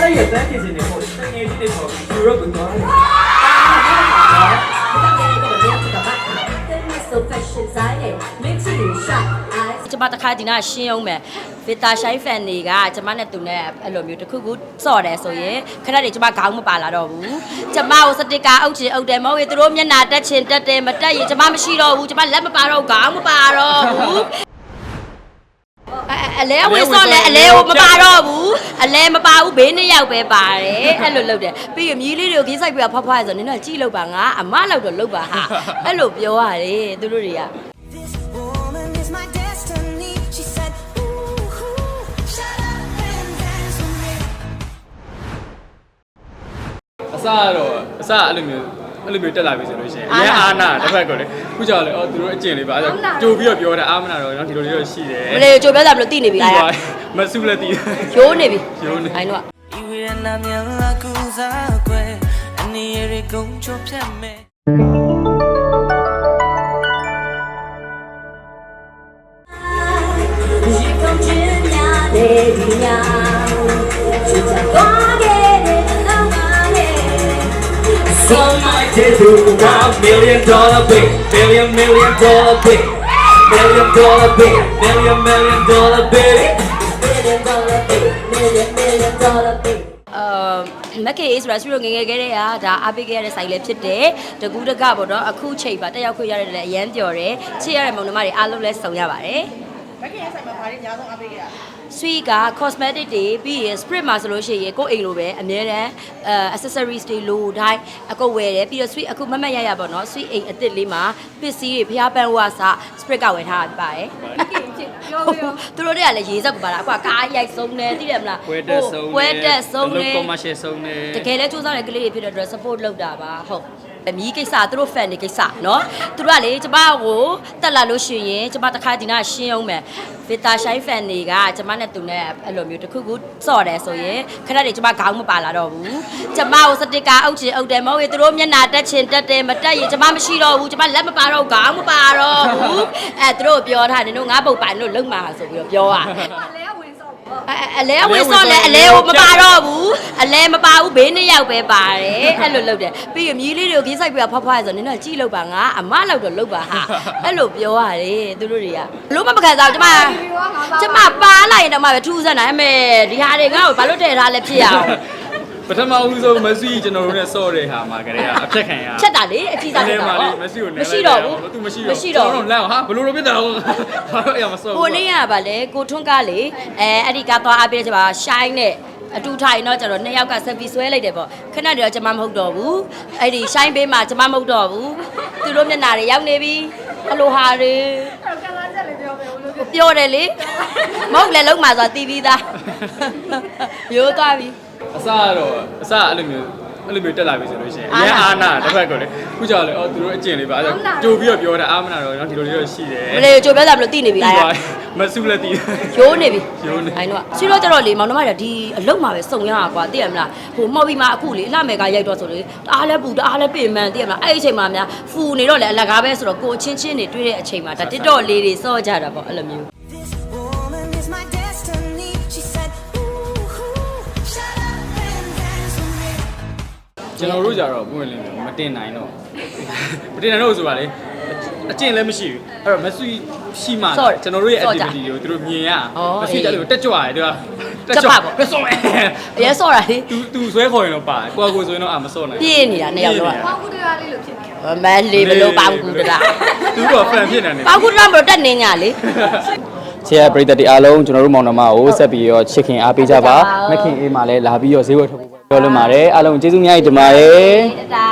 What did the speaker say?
လည်းရတဲ့ပြင်နေပေါ့တကယ်ကြီးနေပေါ့ယူရိုပသွားတယ် so fashion designer makes you shine eyes ကျမတစ်ခါဒီနာရှင်းအောင်မယ်ဗီတာရှိုင်းဖန်တွေကကျမနဲ့သူနဲ့အဲ့လိုမျိုးတစ်ခုခုစော့တယ်ဆိုရင်ခဏနေကျမခေါင်းမပါလာတော့ဘူးကျမကိုစတစ်ကာအုပ်ချင်အုပ်တယ်မဟုတ်ရင်သူတို့မျက်နှာတက်ချင်တက်တယ်မတက်ရင်ကျမမရှိတော့ဘူးကျမလက်မပါတော့ခေါင်းမပါတော့ဘူး အလဲဝင်စော့လဲအလဲကိုမပါတော့ဘူးအလဲမပါဘူးဘေးနှစ်ယောက်ပဲပါတယ်အဲ့လိုလုပ်တယ်ပြီးရင်မြည်လေးတွေကိုခင်းဆိုင်ပြဖွားဖွားဆိုနင်တော့ကြည့်လို့ပါငါအမလောက်တော့လုပ်ပါဟာအဲ့လိုပြောရတယ်သူတို့တွေက This woman is my destiny. She said, Ooh, shut up and dance with me. အစကတော့အစအဲ့လိုမျိုး အဲ့လိုမျိုးတက်လာပြီဆိုလို့ရှိရင်အရင်အာနာတစ်ဖက်ကလေခုကြောက်လေအော်သူတို့အကျင့်လေးပါအဲ့ဒါကြိုပြီးတော့ပြောတယ်အာမနာတော့နော်ဒီလိုလေးတော့ရှိတယ်မလေးကြိုပြောတာမလို့တိနေပြီပြီးလားသွားမဆုလက်တည်ရိုးနေပြီရိုးနေအိုင်းတော့ဒီဝေဒနာမြန်လာကူစားကွယ်အနေရည်ကုန်းချိုဖြတ်မယ်ရှိကုန် Some might do one million dollar bill million million dollar bill million dollar bill million million dollar bill million dollar bill million million dollar bill အာမက်ကေအေးဆိုတာဆွေတို့ငယ်ငယ်ကလေးကဒါအားပေးခဲ့ရတဲ့ဆိုင်လေးဖြစ်တယ်တကူးတကပေါ့နော်အခုချိန်ပါတက်ရောက်ခွင့်ရတဲ့လည်းအရန်ပျော်တယ်ချစ်ရတဲ့မောင်နှမတွေအားလုံးလည်းစုံရပါတယ်မက်ကေရဲ့ဆိုင်မှာဘာတွေအများဆုံးအားပေးခဲ့ရ sweet က cosmetic တွေပြီးရင် sprit မှာဆိုလို့ရှိရင်ကိုယ့်အိမ်လိုပဲအများတန်းအဲ accessories တွေလိုတိုင်းအကုတ်ဝယ်တယ်ပြီးတော့ sweet အခုမမတ်ရရပေါ့နော် sweet အိမ်အစ်စ်လေးမှာပစ္စည်းတွေဖျားပန်းဝါစ sprit ကဝယ်ထားတာပါတယ်သူတို့တွေကလည်းရေးစက်ကိုပါတာအခုကကားရိုက်ဆုံးတယ်သိတယ်မလား ပွဲတက်ဆုံး ပွဲတက်ဆုံးတယ် ကောမရှယ်ဆုံးတယ် တကယ်လဲစူးစမ်းတဲ့ကလေးတွေဖြစ်တဲ့အတွက် support လုပ်တာပါဟုတ်အမီးကိစ္စသူတို့ fan တွေကိစ္စเนาะသူတို့ကလေကျမကိုတက်လာလို့ရှိရင်ကျမတစ်ခါဒီနာရှင်းအောင်မယ်ဗီတာရှိုင်း fan တွေကကျမ နဲ့သူနဲ့အဲ့လိုမျိုးတစ်ခုခုစော့တယ်ဆိုရင်ခဏနေကျမခေါင်းမပါလာတော့ဘူးကျမကိုစတစ်ကာအုပ်ချင်အုပ်တယ်မဟုတ်ရင်သူတို့မျက်နှာတက်ချင်တက်တယ်မတက်ရင်ကျမမရှိတော့ဘူးကျမလက်မပါတော့ခေါင်းမပါတော့ဘူးအဲသူတို့ပြောထားတယ်တို့ငါပုတ်ပိုင်လို့လုံမှာဆိုပြီးတော့ပြောရ အလဲဝင်စော့လဲအလဲကိုမပါတော့ဘူးအလဲမပါဘူးဘေးနှစ်ယောက်ပဲပါတယ်အဲ့လိုလုပ်တယ်ပြီးရင်မြည်လေးတွေကိုခင်းဆိုင်ပြဖွားဖွားဆိုနင်တော့ကြည့်လို့ပါငါအမလောက်တော့လုပ်ပါဟာအဲ့လိုပြောရတယ်သူတို့တွေကလို့မမခံစားဘူးကျမကျမပါလိုက်ရင်တော့မှပဲထူးဆန်းတာအမေဒီဟာတွေငါ့ကိုဘာလို့ထည့်ထားလဲဖြစ်အောင် ပထမဦးဆုံးမဆီကျွန်တော်တို့နဲ့စော့တဲ့ဟာမှာကလေးကအဖြတ်ခံရချက်တာလေအကြည့်စားနေချက်တာမှာလေမဆီကိုမရှိတော့ဘူးသူမရှိမရှိတော့ဘူးလမ်းဟာဘယ်လိုလုပ်ပြတာလဲဘာလို့အရာမစော့ကိုနေ့ကပါလေကိုထွန်းကားလေအဲအဲ့ဒီကသွားအားပေးတဲ့ချက်ပါရှိုင်းနဲ့အတူထိုင်တော့ကျတော့နှစ်ယောက်ကဆက်ပြီးဆွဲလိုက်တယ်ပေါ့ခဏတည်းတော့ကျမမဟုတ်တော့ဘူးအဲ့ဒီရှိုင်းပေးမှကျမမဟုတ်တော့ဘူးသူတို့မျက်နှာတွေရောက်နေပြီအလိုဟာတွေပြောတယ်လေမဟုတ်လေလုံးမှာဆိုတာတီးပြီးသား ရိုးသွားပြီအစကတော့အစအဲ့လိုမျိုးအဲ့လိုမျိုးတက်လာပြီဆိုလို့ရှိရင်အရင်အာနာတစ်ဖက်ကလေခုကြောက်လေအော်သူတို့အကျင့်လေးပါအဲ့ဒါကြိုပြီးတော့ပြောတယ်အာမနာတော့နော်ဒီလိုလေးတော့ရှိတယ်မလေးကြိုပြောတာမလို့တီးနေပြီပြီးလားသွားမဆုလက်တည်ရိုးနေပြီရိုးနေအဲ့တော့ဆီတော့ကျတော့လေမောင်နှမတွေဒီအလုတ်မှာပဲစုံရတာကွာသိရမလားဟိုမော်ဘီမှာအခုလေအလှမယ်ကရိုက်တော့ဆိုလေတအားလဲပူတအားလဲပင်မန်သိရမလားအဲ့ဒီအချိန်မှာများဖူနေတော့လေအလကားပဲဆိုတော့ကိုအချင်းချင်းတွေတွေ့တဲ့အချိန်မှာဒါတစ်တော့လေးတွေစော့ကြတာပေါ့အဲ့လိုမျိုး ကျွန်တော်တို့ကြတော့ပွင့်လင်းမတင်နိုင်တော့မတင်နိုင်တော့ဆိုပါလေအကျင့်လည်းမရှိဘူးအဲ့တော့မဆွီရှိမှကျွန်တော်တို့ရဲ့ activity တွေကိုသူတို့မြင်ရမဆွီကြလို့တက်ကြွရတယ်သူကတက်ကြွပြစောမယ်အရဲစော့တာလေသူသူဆွဲခေါ်ရင်တော့ပါတယ်ကိုကကိုဆိုရင်တော့အာမစော့နိုင်ပြည့်နေတာနှစ်ယောက်တော့ပေါကူတရာလေးလို့ဖြစ်နေမလေးဘလို့ပေါကူတရာသူကဖန်ဖြစ်နေတယ်ပေါကူတရာမလို့တက်နေညာလေချေရပရိသတ်တွေအားလုံးကျွန်တော်တို့မောင်နှမကိုဆက်ပြီးတော့ချစ်ခင်အားပေးကြပါမခင်အေးမှာလည်းလာပြီးတော့ဈေးဝယ်ထုတ်ဖို့ ပြောလို့ပါတယ်အားလုံးကျေးဇူးအများကြီးတင်ပါတယ်တတာ